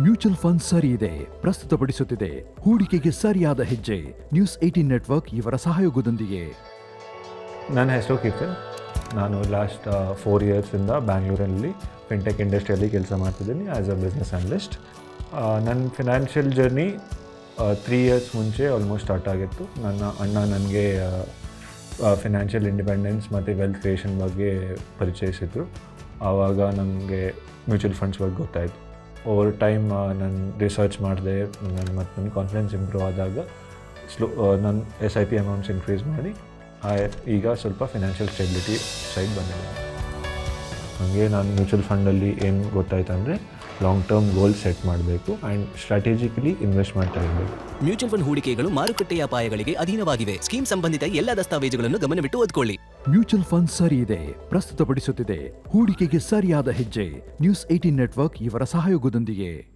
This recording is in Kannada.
ಮ್ಯೂಚುವಲ್ ಫಂಡ್ ಸರಿ ಇದೆ, ಪ್ರಸ್ತುತಪಡಿಸುತ್ತಿದೆ. ಹೂಡಿಕೆಗೆ ಸರಿಯಾದ ಹೆಜ್ಜೆ. ನ್ಯೂಸ್ ಏಟೀನ್ ನೆಟ್ವರ್ಕ್ ಇವರ ಸಹಯೋಗದೊಂದಿಗೆ. ನನ್ನ ಹೆಸರು ಕೀರ್ತನ್ ನಾನು ಲಾಸ್ಟ್ ಫೋರ್ ಇಯರ್ಸಿಂದ ಬ್ಯಾಂಗ್ಳೂರಲ್ಲಿ ಫಿನ್ಟೆಕ್ ಇಂಡಸ್ಟ್ರಿಯಲ್ಲಿ ಕೆಲಸ ಮಾಡ್ತಿದ್ದೀನಿ ಆ್ಯಸ್ ಅ ಬಿಸ್ನೆಸ್ ಅನಲಿಸ್ಟ್ ನನ್ನ ಫಿನಾನ್ಷಿಯಲ್ ಜರ್ನಿ ತ್ರೀ ಇಯರ್ಸ್ ಮುಂಚೆ ಆಲ್ಮೋಸ್ಟ್ ಸ್ಟಾರ್ಟ್ ಆಗಿತ್ತು. ನನ್ನ ಅಣ್ಣ ನನಗೆ ಫಿನಾನ್ಷಿಯಲ್ ಇಂಡಿಪೆಂಡೆನ್ಸ್ ಮತ್ತು ವೆಲ್ತ್ ಕ್ರಿಯೇಷನ್ ಬಗ್ಗೆ ಪರಿಚಯಿಸಿದ್ರು. ಆವಾಗ ನನಗೆ ಮ್ಯೂಚುವಲ್ ಫಂಡ್ಸ್ ಬಗ್ಗೆ ಗೊತ್ತಾಯಿತು. ಓವರ್ ಟೈಮ್ ನಾನು ರಿಸರ್ಚ್ ಮಾಡಿದೆ ನನ್ನ ಮತ್ತು ನನ್ನ ಕಾನ್ಫಿಡೆನ್ಸ್ ಇಂಪ್ರೂವ್ ಆದಾಗ ಸ್ಲೋ ನನ್ನ S I P amounts increase ಮಾಡಿ ಈಗ ಸ್ವಲ್ಪ ಫಿನಾನ್ಷಿಯಲ್ ಸ್ಟೆಬಿಲಿಟಿ ಸೈಡ್ ಬಂದಿದೆ. ಹಾಗೆ ನಾನು ಮ್ಯೂಚುವಲ್ ಫಂಡಲ್ಲಿ ಏನು ಗೊತ್ತಾಯ್ತು ಅಂದರೆ ಲಾಂಗ್ ಟರ್ಮ್ ಗೋಲ್ ಸೆಟ್ ಮಾಡಬೇಕು ಆ್ಯಂಡ್ ಸ್ಟ್ರಾಟಜಿಕಲಿ ಇನ್ವೆಸ್ಟ್ ಮಾಡ್ತಾ ಇರಬೇಕು. ಮ್ಯೂಚುವಲ್ ಫಂಡ್ ಹೂಡಿಕೆಗಳು ಮಾರುಕಟ್ಟೆಯ ಅಪಾಯಗಳಿಗೆ ಅಧೀನವಾಗಿವೆ. ಸ್ಕೀಮ್ ಸಂಬಂಧಿತ ಎಲ್ಲ ದಸ್ತಾವೇಜುಗಳನ್ನು ಗಮನವಿಟ್ಟು ಓದ್ಕೊಳ್ಳಿ. ಮ್ಯೂಚುವಲ್ ಫಂಡ್ ಸರಿ ಇದೆ ಪ್ರಸ್ತುತಪಡಿಸುತ್ತಿದೆ. ಹೂಡಿಕೆಗೆ ಸರಿಯಾದ ಹೆಜ್ಜೆ. ನ್ಯೂಸ್ ಏಟೀನ್ ನೆಟ್ವರ್ಕ್ ಇವರ ಸಹಯೋಗದೊಂದಿಗೆ.